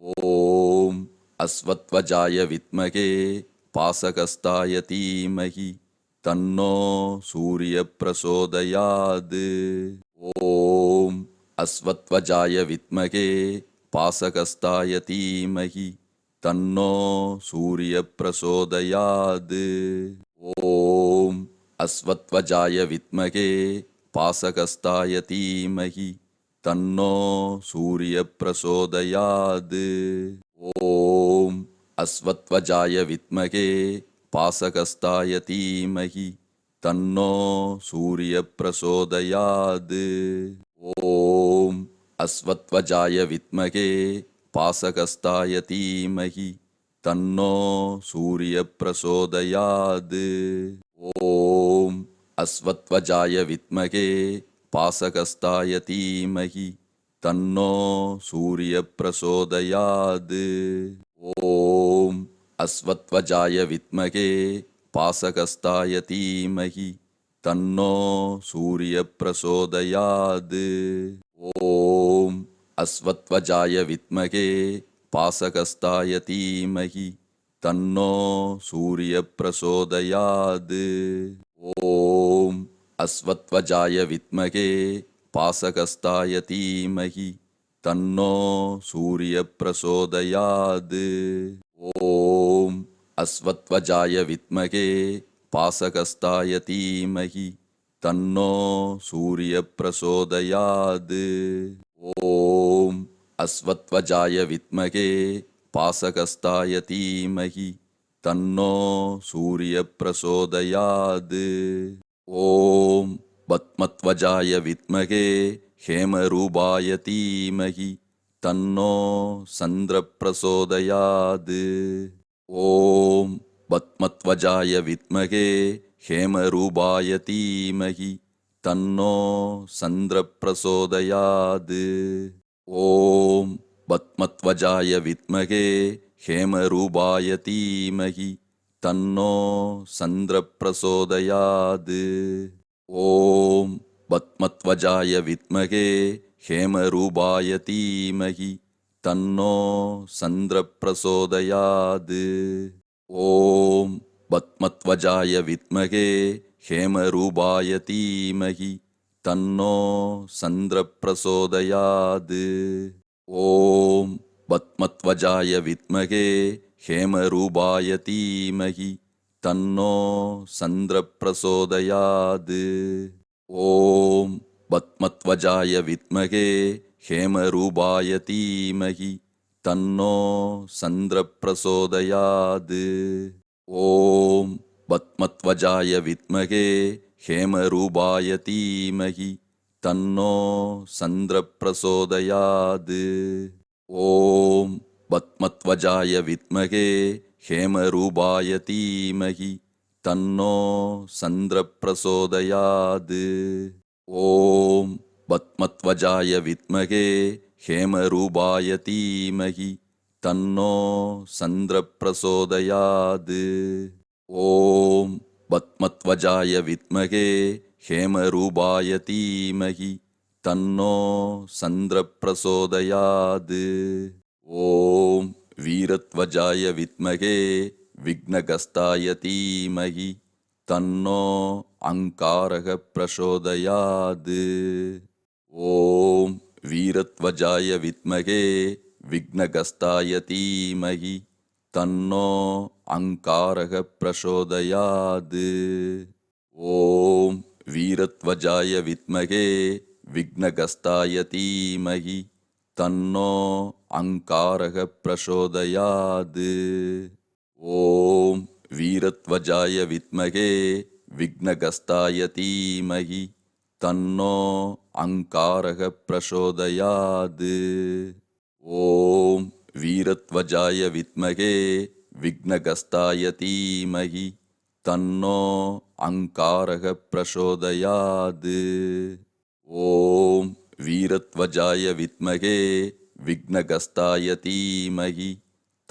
ஓம் அஸ்வத்வஜாய வித்மகே பாசகஸ்தாய தீமகி தன்னோ சூரிய பிரசோதயாது ஓம் அஸ்வத்வஜாய வித்மகே பாசகஸ்தாய தீமகி தன்னோ சூரிய பிரசோதயாது ஓம் அஸ்வத்வஜாய வித்மகே பாசகஸ்தாய தீமகி தன்னோ சூரிய பிரசோதயாது ஓம் அஸ்வத்வஜாய வித்மகே பாசகஸ்தாய தீமகி. தன்னோ சூரிய பிரசோதயாது ஓம் அஸ்வத்வஜாய வித்மகே பாசகஸ்தாய தீமகி. தன்னோ சூரிய பிரசோதயாது ஓம் அஸ்வத்வஜாய வித்மகே பாசகஸ்தாய தீமகி தன்னோ சூரிய பிரசோதயாது ஓம் அஸ்வத்வஜாய வித்மகே பாசகஸ்தாய தீமகி தன்னோ சூரிய பிரசோதயாது ஓம் அஸ்வத்வஜாய வித்மகே பாசகஸ்தாய தீமகி தன்னோ சூரிய பிரசோதயாது ஓம் அஸ்வத்வஜாய வித்மகே பாசகஸ்தாய தீமகி தன்னோ சூரிய பிரசோதயாது ஓம் அஸ்வத்வஜாய வித்மகே பாசகஸ்தாய தீமகி தன்னோ சூரிய பிரசோதயாது ஓம் அஸ்வத்வஜாய வித்மகே பாசகஸ்தாய தீமகி தன்னோ சூரிய பிரசோதயாது ஓம் பத்மத்வஜாய வித்மகே ஹேமரூபாய தீமகி தன்னோ சந்திர பிரசோதயாது ஓம் பத்மத்வஜாய வித்மகே ஹேமரூபாய தீமகி தன்னோ சந்திர பிரசோதயாது ஓம் பத்மத்வஜாய வித்மகே ஹேமரூபாய தீமகி தன்னோ சந்திரப்பிரசோதயாது. ஓம் பத்மத்வஜாய வித்மகே ஹேமரூபாய தீமகி. தன்னோ சந்திரப்பிரசோதயாது. ஓம் பத்மத்வஜாய வித்மகே ஹேமரூபாய தீமகி. தன்னோ சந்திரப்பிரசோதயாது. ஓம் பத்மத்வஜாய வித்மகே ஹேமரூபாய தீமகி தன்னோ சந்திர பிரசோதயாது ஓம் பத்மத்வஜாய வித்மகே ஹேமரூபாய தீமகி தன்னோ சந்திர பிரசோதயாது ஓம் பத்மத்வஜாய வித்மகே ஹேமரூபாய தீமகி தன்னோ சந்திர பிரசோதயாது ஓம் பத்மத்வஜாய வித்மகே ஹேமரூபாய தீமகி தன்னோ சந்திர பிரசோதயாது ஓம் பத்மத்வஜாய வித்மகே ஹேமரூபாய தீமகி தன்னோ சந்திர பிரசோதயாது ஓம் பத்மத்வஜாய வித்மகே ஹேமரூபாய தீமகி தன்னோ சந்திர ஓம் வீரத்வஜாய வித்மகே விக்னகஸ்தாய தீமகி தன்னோ அங்காரக பிரசோதயாது. ஓம் வீரத்வஜாய வித்மகே விக்னகஸ்தாய தீமகி தன்னோ அங்காரக பிரசோதயாது. ஓம் வீரத்வஜாய வித்மகே விக்னகஸ்தாய தீமகி தன்னோ அங்காரக பிரசோதயாது. ஓம் வீரத்வஜாய வித்மகே விக்னகஸ்தாய தீமகி தன்னோ அங்காரக பிரசோதயாது. ஓம் வீரத்வஜாய வித்மகே விக்னகஸ்தாய தீமகி தன்னோ அங்காரக பிரசோதயாது. ஓம் வீரத்வஜாய வித்மகே விக்னகஸ்தாய தீமகி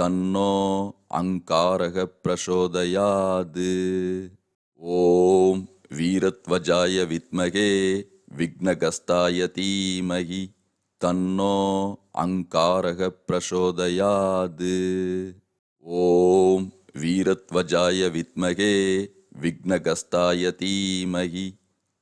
தன்னோ அங்காரக பிரசோதயாது. ஓம் வீரத்வஜாய வித்மகே விக்னகஸ்தாய தீமகி தன்னோ அங்காரக பிரசோதயாது. ஓம் வீரத்வஜாய வித்மகே விக்னகஸ்தாய தீமகி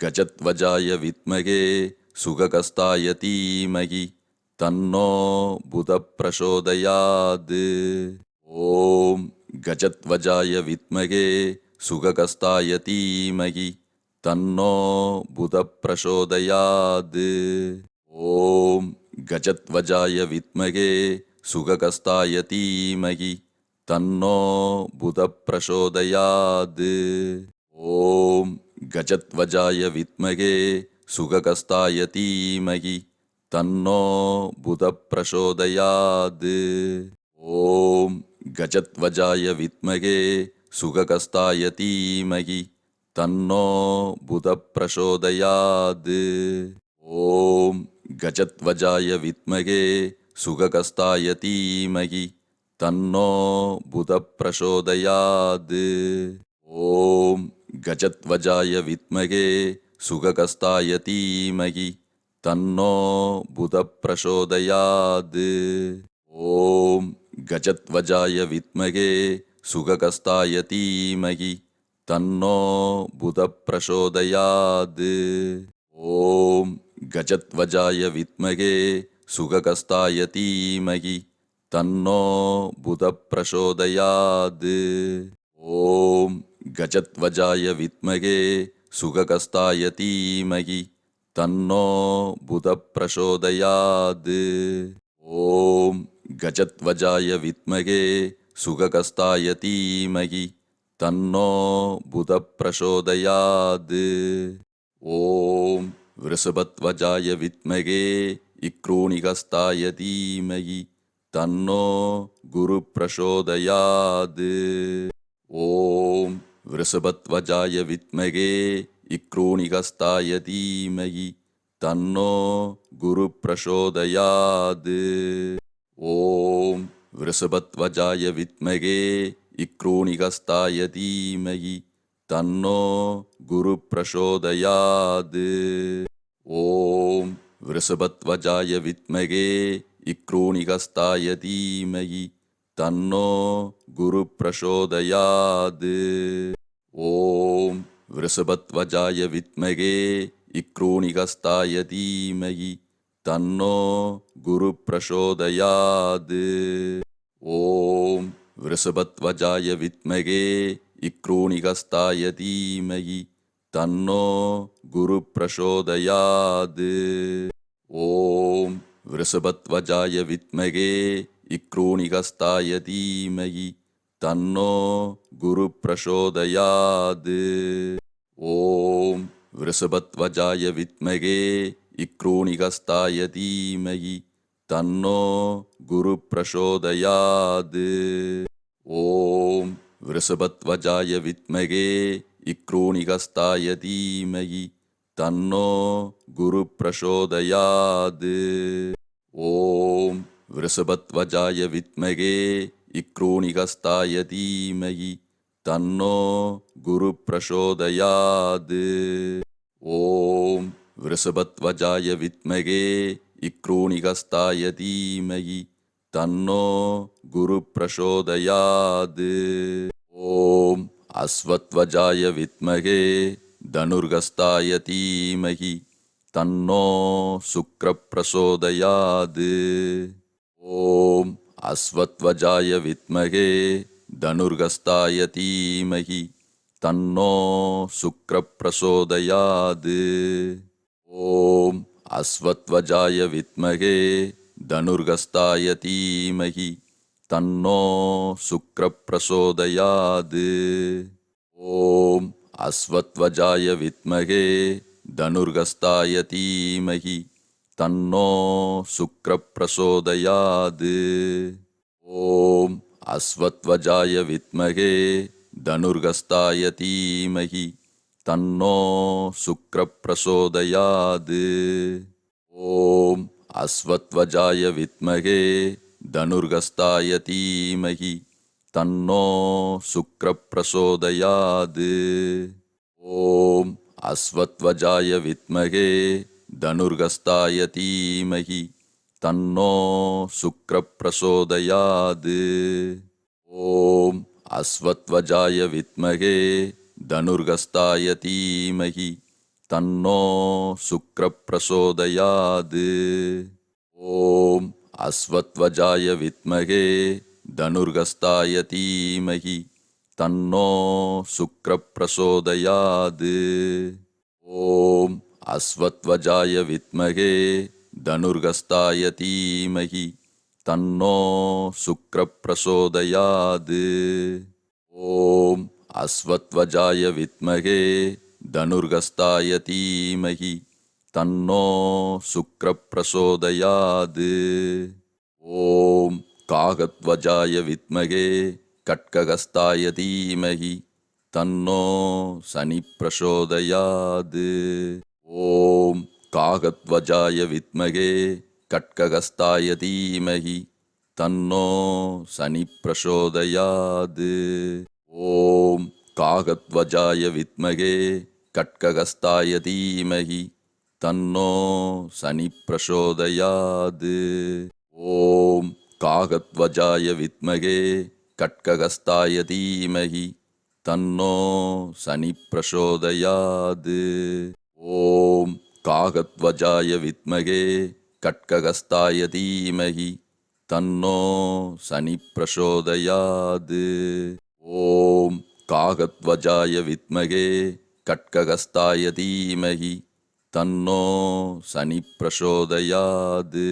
கஜத்வஜாய வித்மகே சுககஸ்தாய தீமகி தன்னோ புத பிரசோதயாது. ஓம் கஜத்வஜாய வித்மகே சுககஸ்தாய தீமகி தன்னோ புத பிரசோதயாது ஓம் கஜத்வஜாய வித்மகே சுககஸ்தாய தீமகி தன்னோ புத பிரசோதயாது ஓம் கஜத்வஜாய வித்மகே சுககஸ்தாய தீமகி தன்னோ புத பிரசோதயாது ஓம் கஜத்வஜாய வித்மகே சுககஸ்தாய தீமகி தன்னோ புத பிரசோதயாது ஓம் கஜத்வஜாய வித்மகே சுககஸ்தாய தீமகி தன்னோ புத பிரசோதயாது ஓம் கஜத்வஜாய வித்மகே சுககஸ்தாய தீமகி தன்னோ புத பிரசோதயாது ஓம் கஜத்வஜாய வித்மகே சுககஸ்தாய தீமகி தன்னோ புத பிரசோதயாது ஓம் கஜத்வஜாய வித்மகே சுககஸ்தாய தீமகி தன்னோ புத பிரசோதயாது ஓம் கஜத்வஜாய வித்மகே சுககஸ்தாய தீமகி தன்னோ புத பிரசோதயாது ஓம் கஜத்வஜாய வித்மகே சுககஸ்தாய தீமகி தன்னோ புத பிரசோதயாது ஓம் விருஷபத்வஜாய வித்மகே இக்ரோணிகஸ்தாய தீமகி தன்னோ குரு பிரசோதயாது ஓம் விருஷபத்வஜாய வித்மகே இக்ரோணிகஸ்தாய தீமகி தன்னோ குரு பிரசோதயாது ஓம் விருஷபத்வஜாய வித்மகே இக்ரோணிகஸ்தாய தீமகி தன்னோ குரு பிரசோதயாது ஓம் விருஷபத்வஜாய வித்மகே இக்ரூணிகஸ்தாய தீமகி தன்னோ குரு பிரசோதயாது ஓம் விருஷபத்வஜாய வித்மகே இக்ரூணிகஸ்தாய தீமகி தன்னோ குரு பிரசோதயாது ஓம் விருஷபத்வஜாய வித்மகே இக்ரூணிகஸ்தாய தீமகி தன்னோ குரு பிரசோதயாது ஓம் விருஷபத்வஜாய வித்மகே இக்ரூணிகஸ்தாய தீமகி தன்னோ குரு பிரசோதயாது ஓம் விருஷபத்வஜாய வித்மகே இக்ரூணிகஸ்தாய தீமகி தன்னோ குரு பிரசோதயாது ஓம் விருஷபத்வஜாய வித்மகே இக்ரூணிகஸ்தாய தீமகி தன்னோ குரு பிரசோதயாது ஓம் விருஷபத்வஜாய வித்மகே இக்ரூணிகஸ்தாய தீமகி தன்னோ குரு பிரசோதயாது ஓம் விருஷபத்வஜாய வித்மகே இக்ரூணிகஸ்தாய தீமகி தன்னோ குரு பிரசோதயாது ஓம் அஸ்வத்வஜாய வித்மகே தனுர்கஸ்தாய தீமகி தன்னோ சுக்ர ஓம் அஸ்வத்வஜாய வித்மகே தனுர்கஸ்தாய தீமகி தன்னோ சுக்ர ஓம் அஸ்வத்வஜாய வித்மகே தனுர்கஸ்தாய தீமகி தன்னோ சுக்ரப்பிரசோதயாது. ஓம் அஸ்வத்வஜாய வித்மகே தனுர்கஸ்தாய தீமகி. தன்னோ சுக்ரப்பிரசோதயாது. ஓம் அஸ்வத்வஜாய வித்மகே தனுர்கஸ்தாய தீமகி. தன்னோ சுக்ரப்பிரசோதயாது. ஓம் அஸ்வத்வஜாய வித்மகே தனுர்கஸ்தாய தீமகி தன்னோ சுக்ரப்பிரசோதயாது. ஓம் அஸ்வத்வஜாய வித்மகே தனுர்கஸ்தாய தீமகி தன்னோ சுக்ரப்பிரசோதயாது. ஓம் அஸ்வத்வஜாய வித்மகே தனுர்கஸ்தாய தீமகி தன்னோ சுக்ரப்பிரசோதயாது. ஓம் அஸ்வத்வஜாய வித்மகே தனுர்கஸ்தாய தீமகி தன்னோ சுக்ரப்பிரசோதயாது. ஓம் அஸ்வத்வஜாய வித்மகே தனுர்கஸ்தாய தீமகி தன்னோ சுக்ரப்பிரசோதயாது. ஓம் அஸ்வத்வஜாய வித்மகே தனுர்கஸ்தாய தீமகி தன்னோ சுக்ரப்பிரசோதயாது. ஓம் காகத்வஜாய வித்மகே கட்ககஸ்தாய தீமகி தன்னோ சனி பிரசோதயாது ஓம் காகத்வஜாய வித்மகே கட்ககஸ்தாய தீமகி தன்னோ சனி பிரசோதயாது ஓம் காகத்வஜாய வித்மகே கட்ககஸ்தாய தீமகி தன்னோ சனி பிரசோதயாது. ஓம் காகத்வஜாய வித்மகே கட்ககஸ்தாய தீமகி. தன்னோ சனி பிரசோதயாது. ஓம் காகத்வஜாய வித்மகே கட்ககஸ்தாய தீமகி. தன்னோ சனி பிரசோதயாது. ஓம் காகத்வஜாய வித்மகே கட்ககஸ்தாய தீமகி. தன்னோ சனி பிரசோதயாது.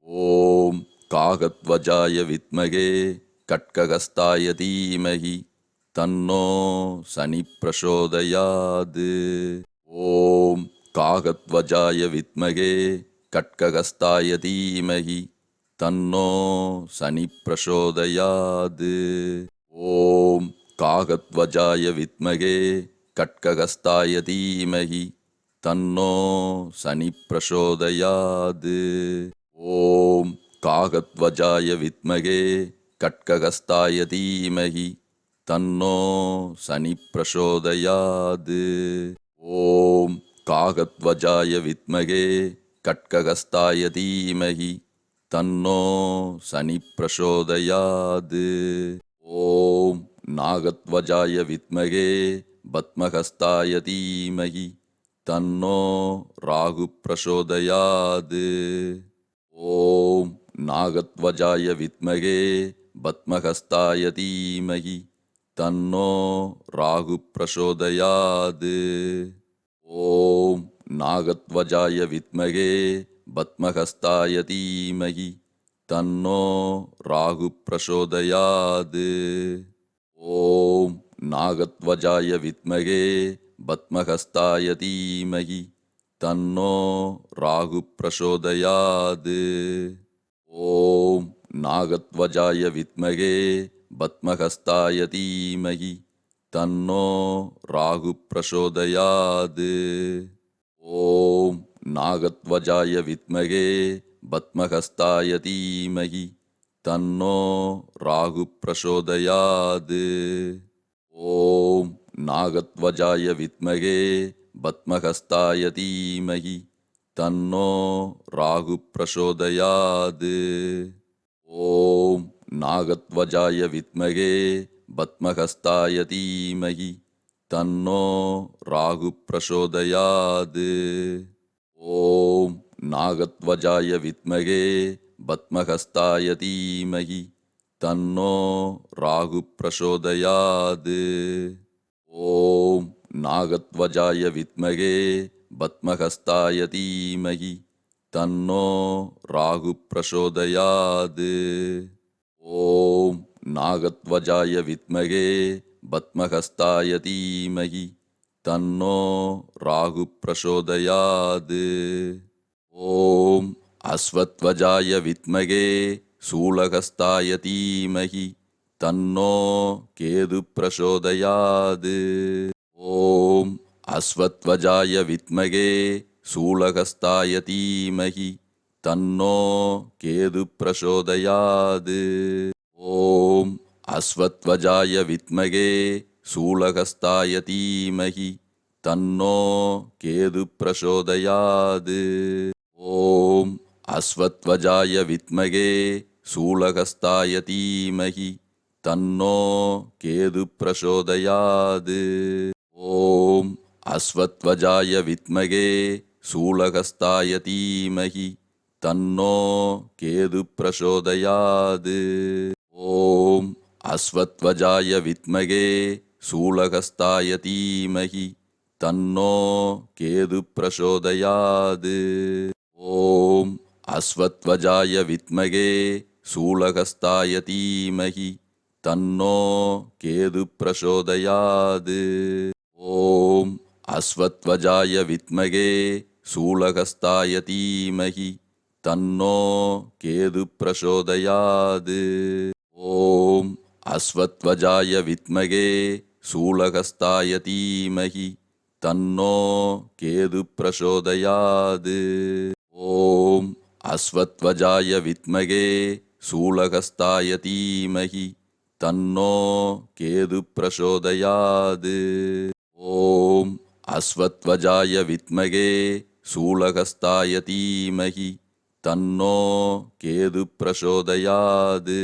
ஓம் காகத்வஜாய வித்மகே கட்ககஸ்தாய தீமகி. தன்னோ சனி பிரசோதயாது. ஓம் காகத்வஜாய வித்மகே கட்ககஸ்தாய தீமகி. தன்னோ சனி பிரசோதயாது. ஓம் காகத்வஜாய வித்மகே கட்ககஸ்தாய தீமகி. தன்னோ சனி பிரசோதயாது ஓம் காகத்வஜாய வித்மகே கட்ககஸ்தாய தீமகி தன்னோ சனி பிரசோதயாது ஓம் காகத்வஜாய வித்மகே கட்ககஸ்தாய தீமகி தன்னோ சனி பிரசோதயாது ஓம் நாகத்வஜாய வித்மகே பத்மஹஸ்தாய தீமகி தன்னோ ராகு பிரசோதயாது. ஓம் நாகத்வஜாய வித்மகே பத்மஹஸ்தாய தீமகி. தன்னோ ராகு பிரசோதயாது. ஓம் நாகத்வஜாய வித்மகே பத்மஹஸ்தாய தீமகி. தன்னோ ராகு பிரசோதயாது. ஓம் நாகத்வஜாய வித்மகே பத்மஹஸ்தாய தீமகி தன்னோ ராகு பிரசோதயாது ஓம் நாகத்வஜாய வித்மகே பத்மஹஸ்தாய தீமகி தன்னோ ராகு பிரசோதயாது ஓம் நாகத்வஜாய வித்மகே பத்மஹஸ்தாய தீமகி தன்னோ ராகு பிரசோதயாது ஓம் நாகத்வஜாய வித்மகே பத்மஹஸ்தாய தீமகி தன்னோ ராகு பிரசோதயாது ஓம் நாகத்வஜாய வித்மகே பத்மஹஸ்தாய தீமகி தன்னோ ராகு பிரசோதயாது ஓம் நாகத்வஜாய வித்மகே பத்மஹஸ்தாய தீமகி தன்னோ ராகு பிரசோதயாது ஓம் நாகத்வஜாய வித்மகே பத்மஹஸ்தாய தீமகி தன்னோ ராகு பிரசோதயாது ஓம் நாகத்வஜாய வித்மகே பத்மஹஸ்தாய தீமகி தன்னோ ராகு பிரசோதயாது ஓம் அஸ்வத்வஜாய வித்மகே சூலகஸ்தாய தீமகி தன்னோ கேது பிரசோதயாது. ஓம் அஸ்வத்வஜாய வித்மகே சூலகஸ்தாய தீமகி. தன்னோ கேது பிரசோதயாது. ஓம் அஸ்வத்வஜாய வித்மகே சூலகஸ்தாய தீமகி. தன்னோ கேது பிரசோதயாது. ஓம் அஸ்வத்வஜாய வித்மகே சூலகஸ்தாய தீமகி. தன்னோ கேது பிரசோதயாது. ஓம் அஸ்வத்வஜாய வித்மகே சூலகஸ்தாய தீமகி. தன்னோ கேது பிரசோதயாது. ஓம் அஸ்வத்வஜாய வித்மகே சூலகஸ்தாய தீமகி. தன்னோ கேது பிரசோதயாது. ஓம் அஸ்வத்வஜாய வித்மகே சூலகஸ்தாய தீமகி. தன்னோ கேது பிரசோதயாது. ஓம் அஸ்வத்வஜாய வித்மகே சூலகஸ்தாய தீமகி. தன்னோ கேது பிரசோதயாது. ஓம் அஸ்வத்வஜாய வித்மகே சூலகஸ்தாய தீமகி. தன்னோ கேது பிரசோதயாது. ஓம் அஸ்வத்வஜாய வித்மகே சூலகஸ்தாய தீமகி. தன்னோ கேது பிரசோதயாது. ஓம் அஸ்வத்வஜாய வித்மகே சூலகஸ்தாய தீமகி தன்னோ கேது பிரசோதயாது.